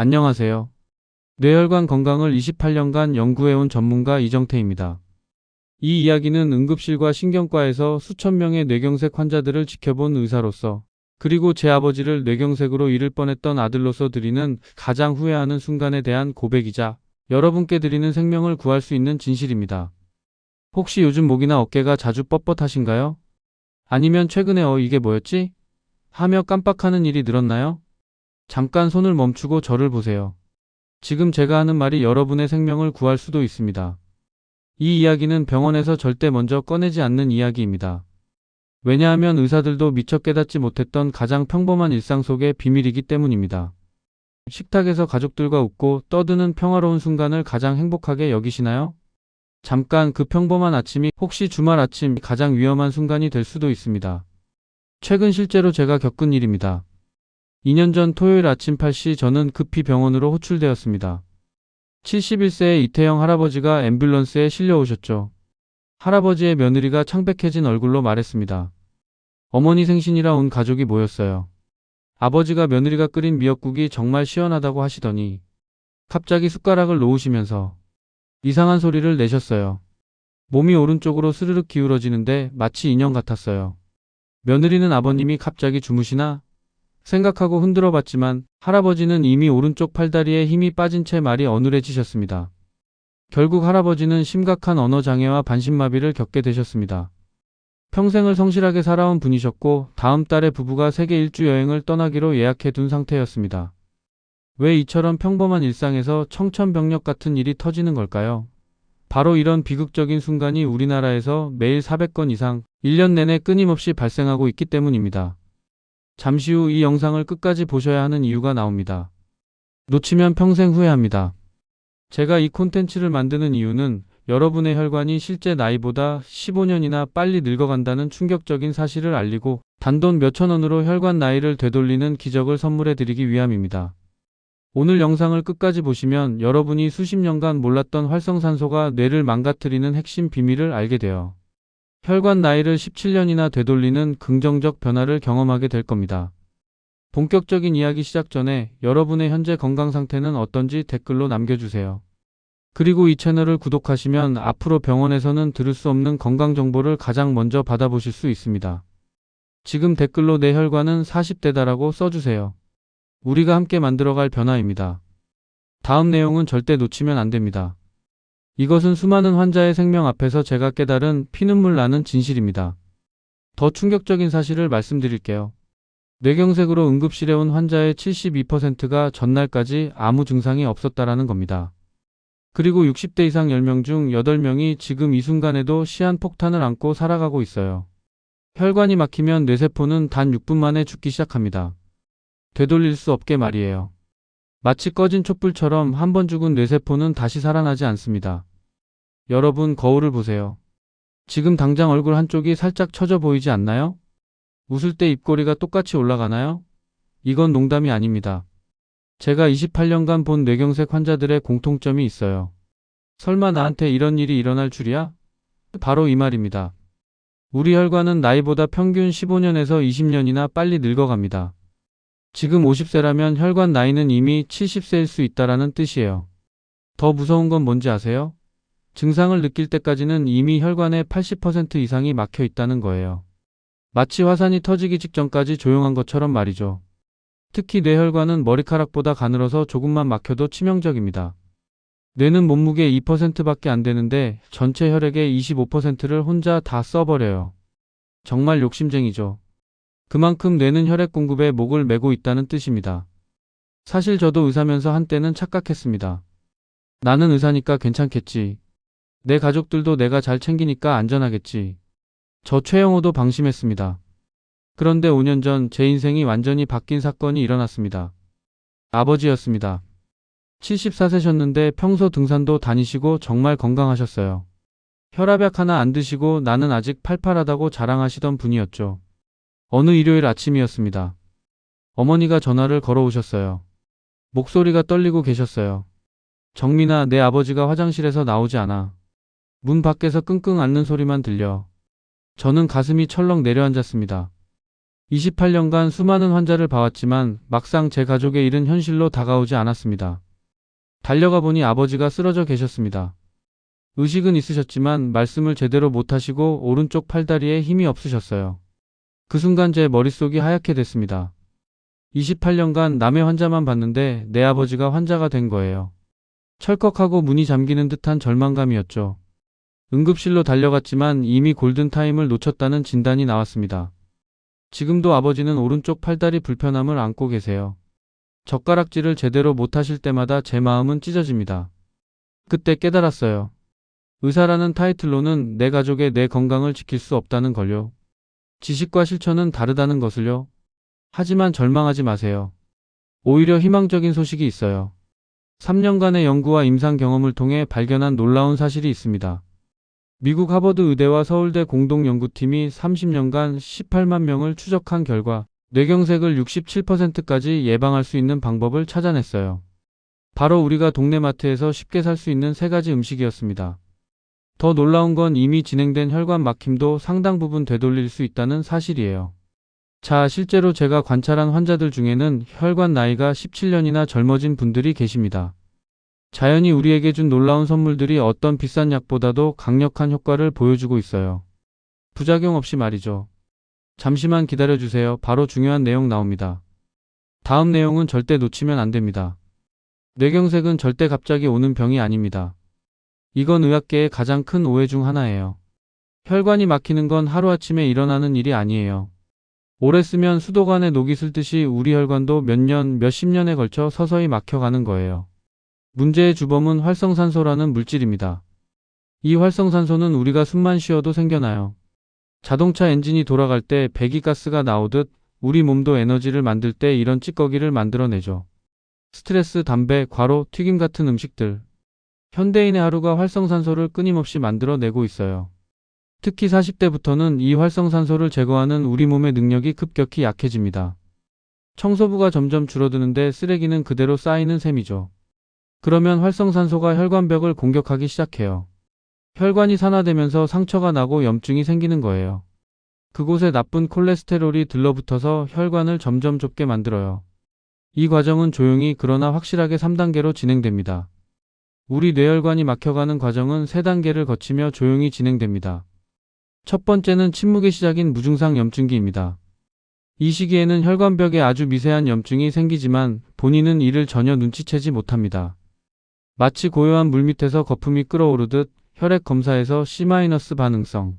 안녕하세요. 뇌혈관 건강을 28년간 연구해온 전문가 이정태입니다. 이 이야기는 응급실과 신경과에서 수천 명의 뇌경색 환자들을 지켜본 의사로서 그리고 제 아버지를 뇌경색으로 잃을 뻔했던 아들로서 드리는 가장 후회하는 순간에 대한 고백이자 여러분께 드리는 생명을 구할 수 있는 진실입니다. 혹시 요즘 목이나 어깨가 자주 뻣뻣하신가요? 아니면 최근에 어 이게 뭐였지? 하며 깜빡하는 일이 늘었나요? 잠깐 손을 멈추고 저를 보세요. 지금 제가 하는 말이 여러분의 생명을 구할 수도 있습니다. 이 이야기는 병원에서 절대 먼저 꺼내지 않는 이야기입니다. 왜냐하면 의사들도 미처 깨닫지 못했던 가장 평범한 일상 속의 비밀이기 때문입니다. 식탁에서 가족들과 웃고 떠드는 평화로운 순간을 가장 행복하게 여기시나요? 잠깐 그 평범한 아침이 혹시 주말 아침 가장 위험한 순간이 될 수도 있습니다. 최근 실제로 제가 겪은 일입니다. 2년 전 토요일 아침 8시 저는 급히 병원으로 호출되었습니다. 71세의 이태영 할아버지가 앰뷸런스에 실려오셨죠. 할아버지의 며느리가 창백해진 얼굴로 말했습니다. 어머니 생신이라 온 가족이 모였어요. 아버지가 며느리가 끓인 미역국이 정말 시원하다고 하시더니 갑자기 숟가락을 놓으시면서 이상한 소리를 내셨어요. 몸이 오른쪽으로 스르륵 기울어지는데 마치 인형 같았어요. 며느리는 아버님이 갑자기 주무시나 생각하고 흔들어 봤지만 할아버지는 이미 오른쪽 팔다리에 힘이 빠진 채 말이 어눌해지셨습니다. 결국 할아버지는 심각한 언어 장애와 반신마비를 겪게 되셨습니다. 평생을 성실하게 살아온 분이셨고 다음 달에 부부가 세계 일주 여행을 떠나기로 예약해 둔 상태였습니다. 왜 이처럼 평범한 일상에서 청천벽력 같은 일이 터지는 걸까요? 바로 이런 비극적인 순간이 우리나라에서 매일 400건 이상 1년 내내 끊임없이 발생하고 있기 때문입니다. 잠시 후 이 영상을 끝까지 보셔야 하는 이유가 나옵니다. 놓치면 평생 후회합니다. 제가 이 콘텐츠를 만드는 이유는 여러분의 혈관이 실제 나이보다 15년이나 빨리 늙어간다는 충격적인 사실을 알리고 단돈 몇천 원으로 혈관 나이를 되돌리는 기적을 선물해 드리기 위함입니다. 오늘 영상을 끝까지 보시면 여러분이 수십 년간 몰랐던 활성산소가 뇌를 망가뜨리는 핵심 비밀을 알게 돼요. 혈관 나이를 17년이나 되돌리는 긍정적 변화를 경험하게 될 겁니다. 본격적인 이야기 시작 전에 여러분의 현재 건강 상태는 어떤지 댓글로 남겨주세요. 그리고 이 채널을 구독하시면 앞으로 병원에서는 들을 수 없는 건강 정보를 가장 먼저 받아보실 수 있습니다. 지금 댓글로 내 혈관은 40대다라고 써주세요. 우리가 함께 만들어갈 변화입니다. 다음 내용은 절대 놓치면 안 됩니다. 이것은 수많은 환자의 생명 앞에서 제가 깨달은 피눈물 나는 진실입니다. 더 충격적인 사실을 말씀드릴게요. 뇌경색으로 응급실에 온 환자의 72%가 전날까지 아무 증상이 없었다라는 겁니다. 그리고 60대 이상 10명 중 8명이 지금 이 순간에도 시한폭탄을 안고 살아가고 있어요. 혈관이 막히면 뇌세포는 단 6분 만에 죽기 시작합니다. 되돌릴 수 없게 말이에요. 마치 꺼진 촛불처럼 한 번 죽은 뇌세포는 다시 살아나지 않습니다. 여러분 거울을 보세요. 지금 당장 얼굴 한쪽이 살짝 처져 보이지 않나요? 웃을 때 입꼬리가 똑같이 올라가나요? 이건 농담이 아닙니다. 제가 28년간 본 뇌경색 환자들의 공통점이 있어요. 설마 나한테 이런 일이 일어날 줄이야? 바로 이 말입니다. 우리 혈관은 나이보다 평균 15년에서 20년이나 빨리 늙어갑니다. 지금 50세라면 혈관 나이는 이미 70세일 수 있다라는 뜻이에요. 더 무서운 건 뭔지 아세요? 증상을 느낄 때까지는 이미 혈관의 80% 이상이 막혀 있다는 거예요. 마치 화산이 터지기 직전까지 조용한 것처럼 말이죠. 특히 뇌혈관은 머리카락보다 가늘어서 조금만 막혀도 치명적입니다. 뇌는 몸무게 2%밖에 안 되는데 전체 혈액의 25%를 혼자 다 써버려요. 정말 욕심쟁이죠. 그만큼 뇌는 혈액 공급에 목을 메고 있다는 뜻입니다. 사실 저도 의사면서 한때는 착각했습니다. 나는 의사니까 괜찮겠지. 내 가족들도 내가 잘 챙기니까 안전하겠지. 저 최영호도 방심했습니다. 그런데 5년 전 제 인생이 완전히 바뀐 사건이 일어났습니다. 아버지였습니다. 74세셨는데 평소 등산도 다니시고 정말 건강하셨어요. 혈압약 하나 안 드시고 나는 아직 팔팔하다고 자랑하시던 분이었죠. 어느 일요일 아침이었습니다. 어머니가 전화를 걸어오셨어요. 목소리가 떨리고 계셨어요. 정민아, 내 아버지가 화장실에서 나오지 않아. 문 밖에서 끙끙 앓는 소리만 들려. 저는 가슴이 철렁 내려앉았습니다. 28년간 수많은 환자를 봐왔지만 막상 제 가족의 일은 현실로 다가오지 않았습니다. 달려가 보니 아버지가 쓰러져 계셨습니다. 의식은 있으셨지만 말씀을 제대로 못하시고 오른쪽 팔다리에 힘이 없으셨어요. 그 순간 제 머릿속이 하얗게 됐습니다. 28년간 남의 환자만 봤는데 내 아버지가 환자가 된 거예요. 철컥하고 문이 잠기는 듯한 절망감이었죠. 응급실로 달려갔지만 이미 골든타임을 놓쳤다는 진단이 나왔습니다. 지금도 아버지는 오른쪽 팔다리 불편함을 안고 계세요. 젓가락질을 제대로 못하실 때마다 제 마음은 찢어집니다. 그때 깨달았어요. 의사라는 타이틀로는 내 가족의 내 건강을 지킬 수 없다는 걸요. 지식과 실천은 다르다는 것을요. 하지만 절망하지 마세요. 오히려 희망적인 소식이 있어요. 3년간의 연구와 임상 경험을 통해 발견한 놀라운 사실이 있습니다. 미국 하버드 의대와 서울대 공동 연구팀이 30년간 18만 명을 추적한 결과 뇌경색을 67%까지 예방할 수 있는 방법을 찾아냈어요. 바로 우리가 동네 마트에서 쉽게 살 수 있는 세 가지 음식이었습니다. 더 놀라운 건 이미 진행된 혈관 막힘도 상당 부분 되돌릴 수 있다는 사실이에요. 자, 실제로 제가 관찰한 환자들 중에는 혈관 나이가 17년이나 젊어진 분들이 계십니다. 자연이 우리에게 준 놀라운 선물들이 어떤 비싼 약보다도 강력한 효과를 보여주고 있어요. 부작용 없이 말이죠. 잠시만 기다려주세요. 바로 중요한 내용 나옵니다. 다음 내용은 절대 놓치면 안 됩니다. 뇌경색은 절대 갑자기 오는 병이 아닙니다. 이건 의학계의 가장 큰 오해 중 하나예요. 혈관이 막히는 건 하루아침에 일어나는 일이 아니에요. 오래 쓰면 수도관에 녹이 슬 듯이 우리 혈관도 몇 년, 몇십 년에 걸쳐 서서히 막혀가는 거예요. 문제의 주범은 활성산소라는 물질입니다. 이 활성산소는 우리가 숨만 쉬어도 생겨나요. 자동차 엔진이 돌아갈 때 배기가스가 나오듯 우리 몸도 에너지를 만들 때 이런 찌꺼기를 만들어내죠. 스트레스, 담배, 과로, 튀김 같은 음식들. 현대인의 하루가 활성산소를 끊임없이 만들어내고 있어요. 특히 40대부터는 이 활성산소를 제거하는 우리 몸의 능력이 급격히 약해집니다. 청소부가 점점 줄어드는데 쓰레기는 그대로 쌓이는 셈이죠. 그러면 활성산소가 혈관벽을 공격하기 시작해요. 혈관이 산화되면서 상처가 나고 염증이 생기는 거예요. 그곳에 나쁜 콜레스테롤이 들러붙어서 혈관을 점점 좁게 만들어요. 이 과정은 조용히 그러나 확실하게 3단계로 진행됩니다. 우리 뇌혈관이 막혀가는 과정은 3단계를 거치며 조용히 진행됩니다. 첫 번째는 침묵의 시작인 무증상 염증기입니다. 이 시기에는 혈관벽에 아주 미세한 염증이 생기지만 본인은 이를 전혀 눈치채지 못합니다. 마치 고요한 물 밑에서 거품이 끓어오르듯 혈액 검사에서 C- 반응성,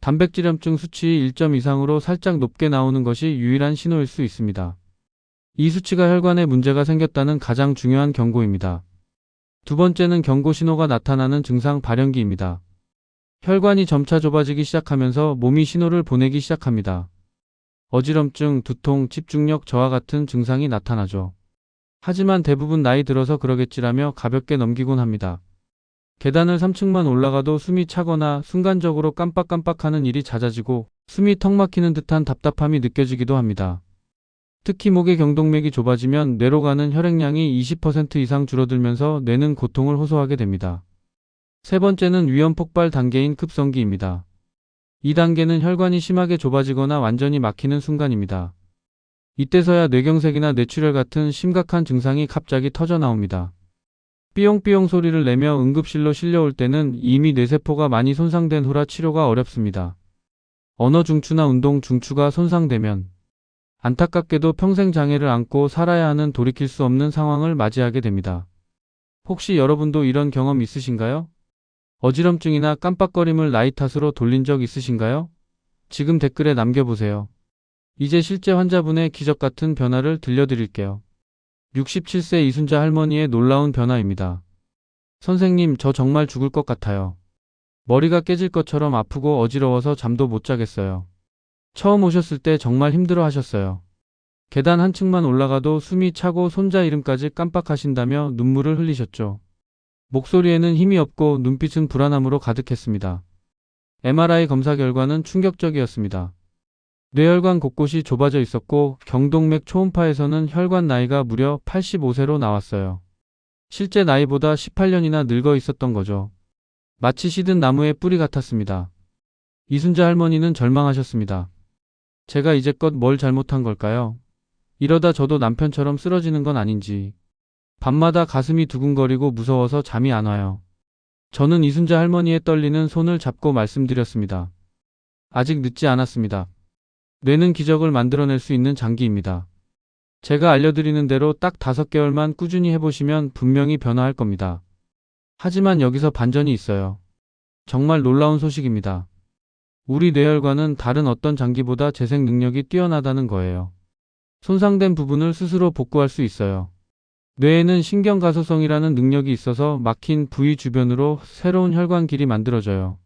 단백질염증 수치 1점 이상으로 살짝 높게 나오는 것이 유일한 신호일 수 있습니다. 이 수치가 혈관에 문제가 생겼다는 가장 중요한 경고입니다. 두 번째는 경고 신호가 나타나는 증상 발현기입니다. 혈관이 점차 좁아지기 시작하면서 몸이 신호를 보내기 시작합니다. 어지럼증, 두통, 집중력 저하 같은 증상이 나타나죠. 하지만 대부분 나이 들어서 그러겠지라며 가볍게 넘기곤 합니다. 계단을 3층만 올라가도 숨이 차거나 순간적으로 깜빡깜빡하는 일이 잦아지고 숨이 턱 막히는 듯한 답답함이 느껴지기도 합니다. 특히 목의 경동맥이 좁아지면 뇌로 가는 혈액량이 20% 이상 줄어들면서 뇌는 고통을 호소하게 됩니다. 세 번째는 위험 폭발 단계인 급성기입니다. 이 단계는 혈관이 심하게 좁아지거나 완전히 막히는 순간입니다. 이때서야 뇌경색이나 뇌출혈 같은 심각한 증상이 갑자기 터져 나옵니다. 삐용삐용 소리를 내며 응급실로 실려올 때는 이미 뇌세포가 많이 손상된 후라 치료가 어렵습니다. 언어 중추나 운동 중추가 손상되면 안타깝게도 평생 장애를 안고 살아야 하는 돌이킬 수 없는 상황을 맞이하게 됩니다. 혹시 여러분도 이런 경험 있으신가요? 어지럼증이나 깜빡거림을 나이 탓으로 돌린 적 있으신가요? 지금 댓글에 남겨보세요. 이제 실제 환자분의 기적 같은 변화를 들려드릴게요. 67세 이순자 할머니의 놀라운 변화입니다. 선생님, 저 정말 죽을 것 같아요. 머리가 깨질 것처럼 아프고 어지러워서 잠도 못 자겠어요. 처음 오셨을 때 정말 힘들어 하셨어요. 계단 한 층만 올라가도 숨이 차고 손자 이름까지 깜빡하신다며 눈물을 흘리셨죠. 목소리에는 힘이 없고 눈빛은 불안함으로 가득했습니다. MRI 검사 결과는 충격적이었습니다. 뇌혈관 곳곳이 좁아져 있었고 경동맥 초음파에서는 혈관 나이가 무려 85세로 나왔어요. 실제 나이보다 18년이나 늙어 있었던 거죠. 마치 시든 나무의 뿌리 같았습니다. 이순자 할머니는 절망하셨습니다. 제가 이제껏 뭘 잘못한 걸까요? 이러다 저도 남편처럼 쓰러지는 건 아닌지. 밤마다 가슴이 두근거리고 무서워서 잠이 안 와요. 저는 이순자 할머니의 떨리는 손을 잡고 말씀드렸습니다. 아직 늦지 않았습니다. 뇌는 기적을 만들어낼 수 있는 장기입니다. 제가 알려드리는 대로 딱 다섯 개월만 꾸준히 해보시면 분명히 변화할 겁니다. 하지만 여기서 반전이 있어요. 정말 놀라운 소식입니다. 우리 뇌혈관은 다른 어떤 장기보다 재생 능력이 뛰어나다는 거예요. 손상된 부분을 스스로 복구할 수 있어요. 뇌에는 신경가소성이라는 능력이 있어서 막힌 부위 주변으로 새로운 혈관 길이 만들어져요.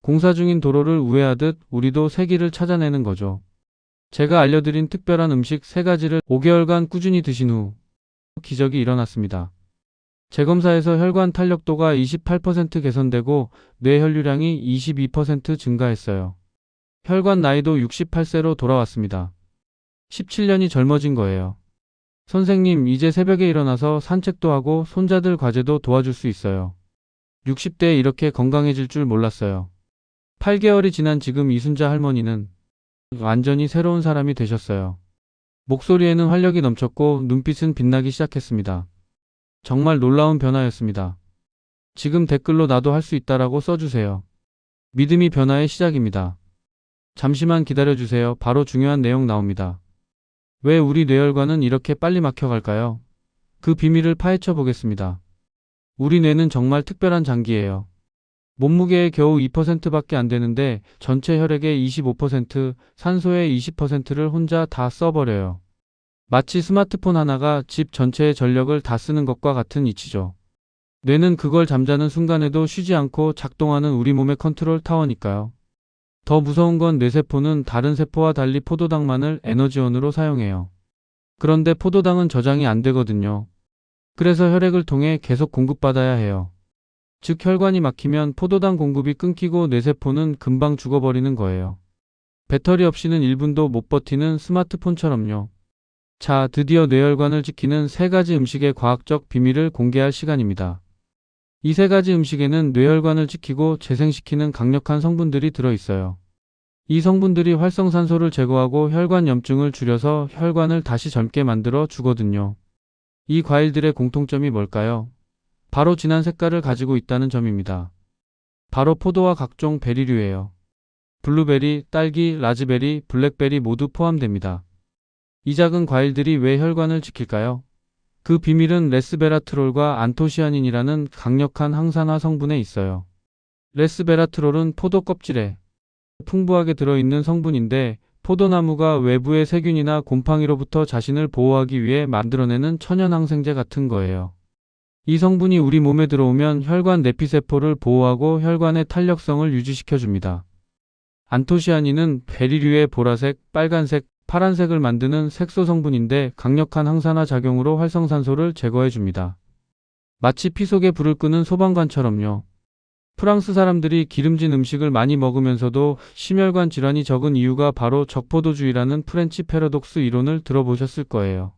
공사 중인 도로를 우회하듯 우리도 새 길을 찾아내는 거죠. 제가 알려드린 특별한 음식 3가지를 5개월간 꾸준히 드신 후 기적이 일어났습니다. 재검사에서 혈관 탄력도가 28% 개선되고 뇌 혈류량이 22% 증가했어요. 혈관 나이도 68세로 돌아왔습니다. 17년이 젊어진 거예요. 선생님, 이제 새벽에 일어나서 산책도 하고 손자들 과제도 도와줄 수 있어요. 60대에 이렇게 건강해질 줄 몰랐어요. 8개월이 지난 지금 이순자 할머니는 완전히 새로운 사람이 되셨어요. 목소리에는 활력이 넘쳤고 눈빛은 빛나기 시작했습니다. 정말 놀라운 변화였습니다. 지금 댓글로 나도 할 수 있다라고 써주세요. 믿음이 변화의 시작입니다. 잠시만 기다려주세요. 바로 중요한 내용 나옵니다. 왜 우리 뇌혈관은 이렇게 빨리 막혀갈까요? 그 비밀을 파헤쳐 보겠습니다. 우리 뇌는 정말 특별한 장기예요. 몸무게의 겨우 2%밖에 안 되는데 전체 혈액의 25%, 산소의 20%를 혼자 다 써버려요. 마치 스마트폰 하나가 집 전체의 전력을 다 쓰는 것과 같은 이치죠. 뇌는 그걸 잠자는 순간에도 쉬지 않고 작동하는 우리 몸의 컨트롤 타워니까요. 더 무서운 건 뇌세포는 다른 세포와 달리 포도당만을 에너지원으로 사용해요. 그런데 포도당은 저장이 안 되거든요. 그래서 혈액을 통해 계속 공급받아야 해요. 즉 혈관이 막히면 포도당 공급이 끊기고 뇌세포는 금방 죽어버리는 거예요. 배터리 없이는 1분도 못 버티는 스마트폰처럼요. 자, 드디어 뇌혈관을 지키는 세 가지 음식의 과학적 비밀을 공개할 시간입니다. 이 세 가지 음식에는 뇌혈관을 지키고 재생시키는 강력한 성분들이 들어있어요. 이 성분들이 활성산소를 제거하고 혈관 염증을 줄여서 혈관을 다시 젊게 만들어 주거든요. 이 과일들의 공통점이 뭘까요? 바로 진한 색깔을 가지고 있다는 점입니다. 바로 포도와 각종 베리류예요. 블루베리, 딸기, 라즈베리, 블랙베리 모두 포함됩니다. 이 작은 과일들이 왜 혈관을 지킬까요? 그 비밀은 레스베라트롤과 안토시아닌이라는 강력한 항산화 성분에 있어요. 레스베라트롤은 포도 껍질에 풍부하게 들어있는 성분인데 포도나무가 외부의 세균이나 곰팡이로부터 자신을 보호하기 위해 만들어내는 천연 항생제 같은 거예요. 이 성분이 우리 몸에 들어오면 혈관 내피세포를 보호하고 혈관의 탄력성을 유지시켜 줍니다. 안토시아닌은 베리류의 보라색, 빨간색, 파란색을 만드는 색소 성분인데 강력한 항산화 작용으로 활성산소를 제거해 줍니다. 마치 피 속에 불을 끄는 소방관처럼요. 프랑스 사람들이 기름진 음식을 많이 먹으면서도 심혈관 질환이 적은 이유가 바로 적포도주의라는 프렌치 패러독스 이론을 들어보셨을 거예요.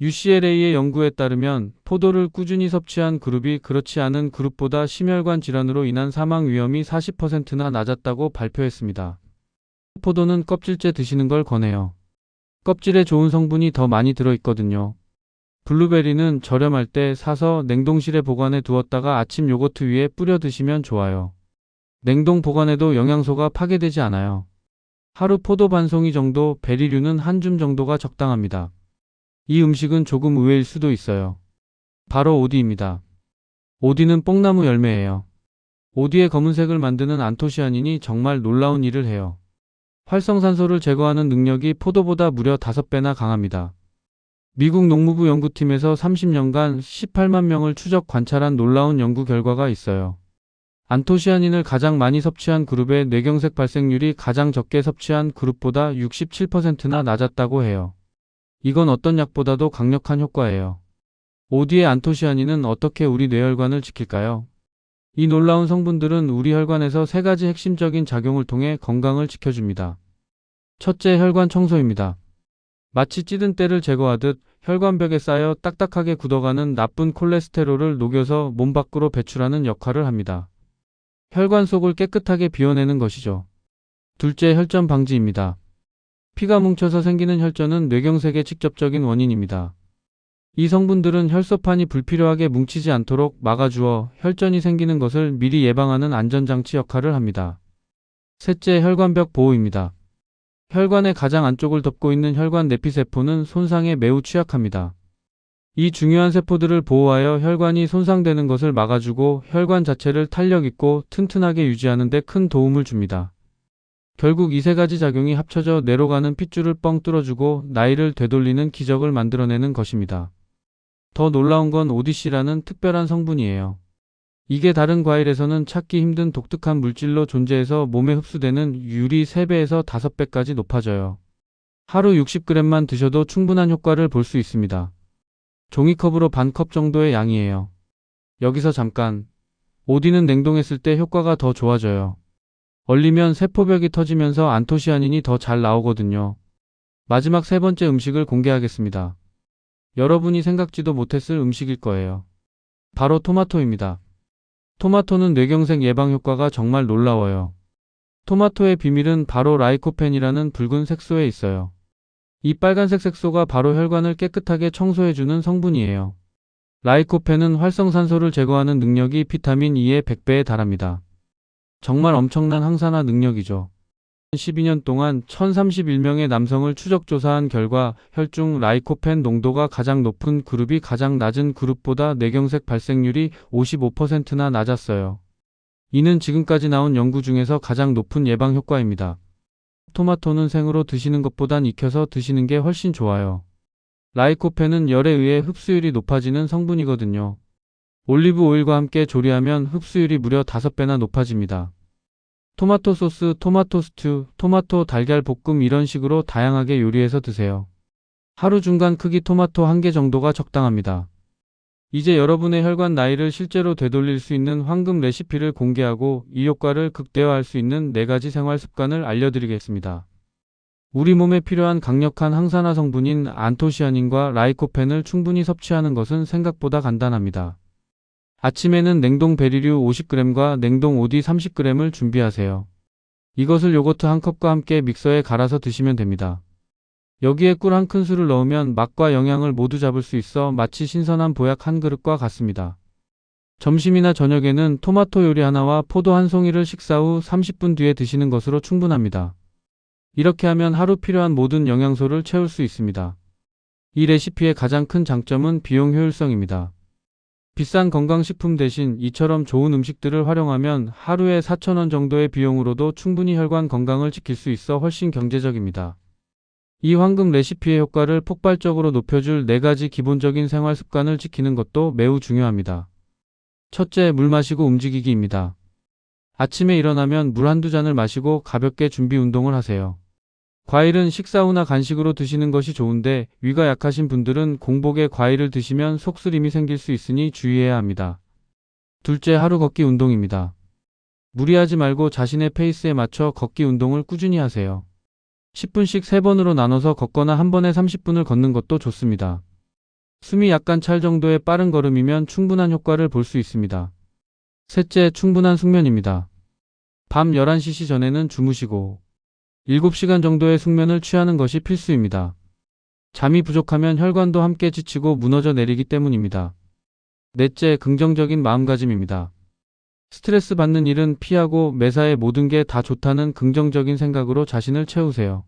UCLA의 연구에 따르면 포도를 꾸준히 섭취한 그룹이 그렇지 않은 그룹보다 심혈관 질환으로 인한 사망 위험이 40%나 낮았다고 발표했습니다. 포도는 껍질째 드시는 걸 권해요. 껍질에 좋은 성분이 더 많이 들어있거든요. 블루베리는 저렴할 때 사서 냉동실에 보관해 두었다가 아침 요거트 위에 뿌려 드시면 좋아요. 냉동 보관해도 영양소가 파괴되지 않아요. 하루 포도 반 송이 정도 베리류는 한 줌 정도가 적당합니다. 이 음식은 조금 의외일 수도 있어요. 바로 오디입니다. 오디는 뽕나무 열매예요. 오디의 검은색을 만드는 안토시아닌이 정말 놀라운 일을 해요. 활성산소를 제거하는 능력이 포도보다 무려 5배나 강합니다. 미국 농무부 연구팀에서 30년간 18만 명을 추적 관찰한 놀라운 연구 결과가 있어요. 안토시아닌을 가장 많이 섭취한 그룹의 뇌경색 발생률이 가장 적게 섭취한 그룹보다 67%나 낮았다고 해요. 이건 어떤 약보다도 강력한 효과예요. 오디의 안토시아닌은 어떻게 우리 뇌혈관을 지킬까요? 이 놀라운 성분들은 우리 혈관에서 세 가지 핵심적인 작용을 통해 건강을 지켜줍니다. 첫째, 혈관 청소입니다. 마치 찌든 때를 제거하듯 혈관벽에 쌓여 딱딱하게 굳어가는 나쁜 콜레스테롤을 녹여서 몸 밖으로 배출하는 역할을 합니다. 혈관 속을 깨끗하게 비워내는 것이죠. 둘째, 혈전 방지입니다. 피가 뭉쳐서 생기는 혈전은 뇌경색의 직접적인 원인입니다. 이 성분들은 혈소판이 불필요하게 뭉치지 않도록 막아주어 혈전이 생기는 것을 미리 예방하는 안전장치 역할을 합니다. 셋째, 혈관벽 보호입니다. 혈관의 가장 안쪽을 덮고 있는 혈관 내피세포는 손상에 매우 취약합니다. 이 중요한 세포들을 보호하여 혈관이 손상되는 것을 막아주고 혈관 자체를 탄력 있고 튼튼하게 유지하는 데 큰 도움을 줍니다. 결국 이 세 가지 작용이 합쳐져 뇌로 가는 핏줄을 뻥 뚫어주고 나이를 되돌리는 기적을 만들어내는 것입니다. 더 놀라운 건 오디시라는 특별한 성분이에요. 이게 다른 과일에서는 찾기 힘든 독특한 물질로 존재해서 몸에 흡수되는 율이 3배에서 5배까지 높아져요. 하루 60g만 드셔도 충분한 효과를 볼 수 있습니다. 종이컵으로 반 컵 정도의 양이에요. 여기서 잠깐. 오디는 냉동했을 때 효과가 더 좋아져요. 얼리면 세포벽이 터지면서 안토시아닌이 더 잘 나오거든요. 마지막 세 번째 음식을 공개하겠습니다. 여러분이 생각지도 못했을 음식일 거예요. 바로 토마토입니다. 토마토는 뇌경색 예방 효과가 정말 놀라워요. 토마토의 비밀은 바로 라이코펜이라는 붉은 색소에 있어요. 이 빨간색 색소가 바로 혈관을 깨끗하게 청소해주는 성분이에요. 라이코펜은 활성산소를 제거하는 능력이 비타민 E의 100배에 달합니다. 정말 엄청난 항산화 능력이죠. 12년 동안 1031명의 남성을 추적 조사한 결과 혈중 라이코펜 농도가 가장 높은 그룹이 가장 낮은 그룹보다 뇌경색 발생률이 55%나 낮았어요. 이는 지금까지 나온 연구 중에서 가장 높은 예방 효과입니다. 토마토는 생으로 드시는 것보단 익혀서 드시는 게 훨씬 좋아요. 라이코펜은 열에 의해 흡수율이 높아지는 성분이거든요. 올리브 오일과 함께 조리하면 흡수율이 무려 5배나 높아집니다. 토마토 소스, 토마토 스튜, 토마토 달걀 볶음 이런 식으로 다양하게 요리해서 드세요. 하루 중간 크기 토마토 한 개 정도가 적당합니다. 이제 여러분의 혈관 나이를 실제로 되돌릴 수 있는 황금 레시피를 공개하고 이 효과를 극대화할 수 있는 4가지 생활 습관을 알려드리겠습니다. 우리 몸에 필요한 강력한 항산화 성분인 안토시아닌과 라이코펜을 충분히 섭취하는 것은 생각보다 간단합니다. 아침에는 냉동 베리류 50g과 냉동 오디 30g을 준비하세요. 이것을 요거트 한 컵과 함께 믹서에 갈아서 드시면 됩니다. 여기에 꿀 한 큰술을 넣으면 맛과 영양을 모두 잡을 수 있어 마치 신선한 보약 한 그릇과 같습니다. 점심이나 저녁에는 토마토 요리 하나와 포도 한 송이를 식사 후 30분 뒤에 드시는 것으로 충분합니다. 이렇게 하면 하루 필요한 모든 영양소를 채울 수 있습니다. 이 레시피의 가장 큰 장점은 비용 효율성입니다. 비싼 건강식품 대신 이처럼 좋은 음식들을 활용하면 하루에 4,000원 정도의 비용으로도 충분히 혈관 건강을 지킬 수 있어 훨씬 경제적입니다. 이 황금 레시피의 효과를 폭발적으로 높여줄 4가지 기본적인 생활 습관을 지키는 것도 매우 중요합니다. 첫째, 물 마시고 움직이기입니다. 아침에 일어나면 물 한두 잔을 마시고 가볍게 준비 운동을 하세요. 과일은 식사 후나 간식으로 드시는 것이 좋은데 위가 약하신 분들은 공복에 과일을 드시면 속쓰림이 생길 수 있으니 주의해야 합니다. 둘째, 하루 걷기 운동입니다. 무리하지 말고 자신의 페이스에 맞춰 걷기 운동을 꾸준히 하세요. 10분씩 3번으로 나눠서 걷거나 한 번에 30분을 걷는 것도 좋습니다. 숨이 약간 찰 정도의 빠른 걸음이면 충분한 효과를 볼 수 있습니다. 셋째, 충분한 숙면입니다. 밤 11시 전에는 주무시고 7시간 정도의 숙면을 취하는 것이 필수입니다. 잠이 부족하면 혈관도 함께 지치고 무너져 내리기 때문입니다. 넷째, 긍정적인 마음가짐입니다. 스트레스 받는 일은 피하고 매사에 모든 게 다 좋다는 긍정적인 생각으로 자신을 채우세요.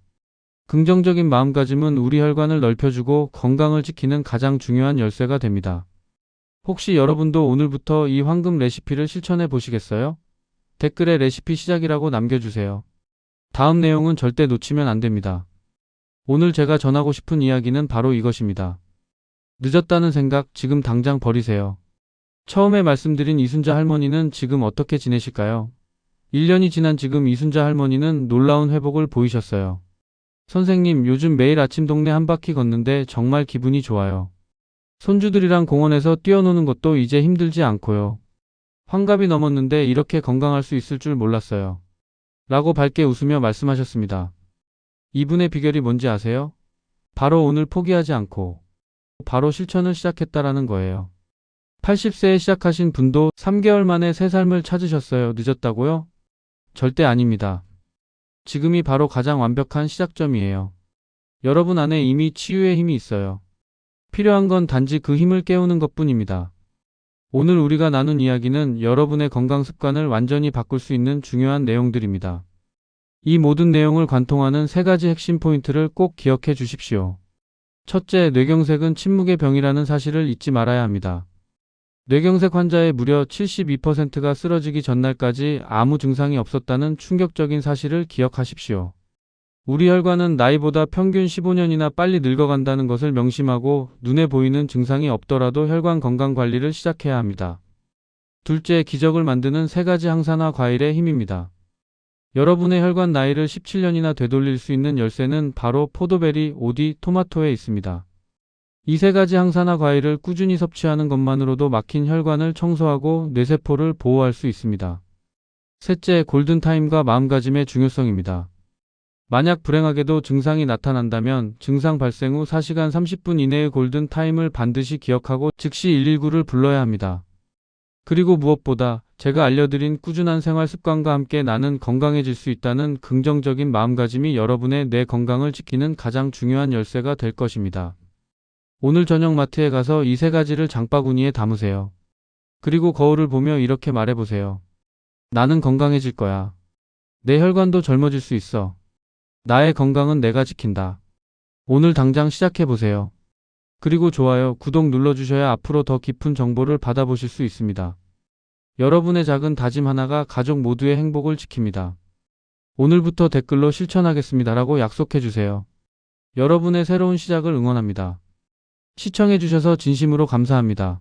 긍정적인 마음가짐은 우리 혈관을 넓혀주고 건강을 지키는 가장 중요한 열쇠가 됩니다. 혹시 여러분도 오늘부터 이 황금 레시피를 실천해 보시겠어요? 댓글에 레시피 시작이라고 남겨주세요. 다음 내용은 절대 놓치면 안 됩니다. 오늘 제가 전하고 싶은 이야기는 바로 이것입니다. 늦었다는 생각 지금 당장 버리세요. 처음에 말씀드린 이순자 할머니는 지금 어떻게 지내실까요? 1년이 지난 지금 이순자 할머니는 놀라운 회복을 보이셨어요. 선생님, 요즘 매일 아침 동네 한 바퀴 걷는데 정말 기분이 좋아요. 손주들이랑 공원에서 뛰어노는 것도 이제 힘들지 않고요. 환갑이 넘었는데 이렇게 건강할 수 있을 줄 몰랐어요. 라고 밝게 웃으며 말씀하셨습니다. 이분의 비결이 뭔지 아세요? 바로 오늘 포기하지 않고 바로 실천을 시작했다라는 거예요. 80세에 시작하신 분도 3개월 만에 새 삶을 찾으셨어요. 늦었다고요? 절대 아닙니다. 지금이 바로 가장 완벽한 시작점이에요. 여러분 안에 이미 치유의 힘이 있어요. 필요한 건 단지 그 힘을 깨우는 것 뿐입니다. 오늘 우리가 나눈 이야기는 여러분의 건강 습관을 완전히 바꿀 수 있는 중요한 내용들입니다. 이 모든 내용을 관통하는 세 가지 핵심 포인트를 꼭 기억해 주십시오. 첫째, 뇌경색은 침묵의 병이라는 사실을 잊지 말아야 합니다. 뇌경색 환자의 무려 72%가 쓰러지기 전날까지 아무 증상이 없었다는 충격적인 사실을 기억하십시오. 우리 혈관은 나이보다 평균 15년이나 빨리 늙어간다는 것을 명심하고 눈에 보이는 증상이 없더라도 혈관 건강 관리를 시작해야 합니다. 둘째, 기적을 만드는 세 가지 항산화 과일의 힘입니다. 여러분의 혈관 나이를 17년이나 되돌릴 수 있는 열쇠는 바로 포도베리, 오디, 토마토에 있습니다. 이 세 가지 항산화 과일을 꾸준히 섭취하는 것만으로도 막힌 혈관을 청소하고 뇌세포를 보호할 수 있습니다. 셋째, 골든타임과 마음가짐의 중요성입니다. 만약 불행하게도 증상이 나타난다면 증상 발생 후 4시간 30분 이내의 골든 타임을 반드시 기억하고 즉시 119를 불러야 합니다. 그리고 무엇보다 제가 알려드린 꾸준한 생활 습관과 함께 나는 건강해질 수 있다는 긍정적인 마음가짐이 여러분의 뇌 건강을 지키는 가장 중요한 열쇠가 될 것입니다. 오늘 저녁 마트에 가서 이 세 가지를 장바구니에 담으세요. 그리고 거울을 보며 이렇게 말해보세요. 나는 건강해질 거야. 내 혈관도 젊어질 수 있어. 나의 건강은 내가 지킨다. 오늘 당장 시작해보세요. 그리고 좋아요, 구독 눌러주셔야 앞으로 더 깊은 정보를 받아보실 수 있습니다. 여러분의 작은 다짐 하나가 가족 모두의 행복을 지킵니다. 오늘부터 댓글로 실천하겠습니다라고 약속해주세요. 여러분의 새로운 시작을 응원합니다. 시청해주셔서 진심으로 감사합니다.